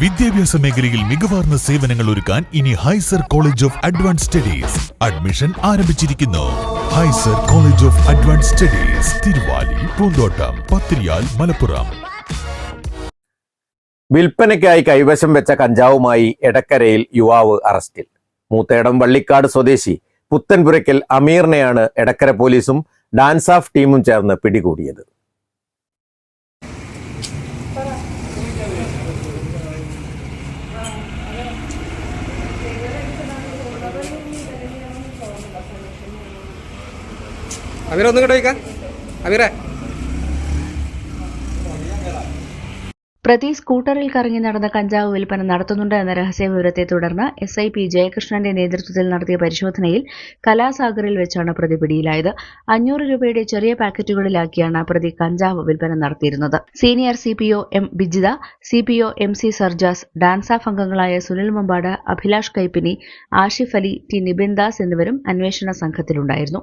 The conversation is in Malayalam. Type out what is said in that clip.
വിദ്യാഭ്യാസ മേഖലയിൽ മികവാർന്ന സേവനങ്ങൾ ഒരുക്കാൻ ഇനി ഹൈസർ college of advance studies admission ആരംഭിച്ചിരിക്കുന്നു. ഹൈസർ college of advance studies Thiruvali Poonthottam Pathiriyal Malappuram. വിൽപ്പനയ്ക്കായി കൈവശം വെച്ച കഞ്ചാവുമായി എടക്കരയിൽ യുവാവ് അറസ്റ്റിൽ. മൂത്തേടം വള്ളിക്കാട് സ്വദേശി പുത്തൻപുരയ്ക്കൽ അമീറിനെയാണ് എടക്കര പോലീസും ഡാൻസ് ഓഫ് ടീമും ചേർന്ന് പിടികൂടിയത്. അമീർ ഒന്നും കൂടെ ചോദിക്കാം. അമീറെ പ്രതി സ്കൂട്ടറിൽ കറങ്ങി നടന്ന കഞ്ചാവ് വിൽപ്പന നടത്തുന്നുണ്ട് എന്ന രഹസ്യ വിവരത്തെ തുടർന്ന് എസ് ഐ പി ജയകൃഷ്ണന്റെ നേതൃത്വത്തിൽ നടത്തിയ പരിശോധനയിൽ കലാസാഗറിൽ വെച്ചാണ് പ്രതി പിടിയിലായത്. അഞ്ഞൂറ് രൂപയുടെ ചെറിയ പാക്കറ്റുകളിലാക്കിയാണ് പ്രതി കഞ്ചാവ് വിൽപ്പന നടത്തിയിരുന്നത്. Senior C P O M Bijitha C P O M C Sarjas DANSAF അംഗങ്ങളായ സുനിൽ മമ്പാട് അഭിലാഷ് കൈപ്പിനി ആഷിഫ് അലി ടി നിബിൻ ദാസ് എന്നിവരും അന്വേഷണ സംഘത്തിലുണ്ടായിരുന്നു.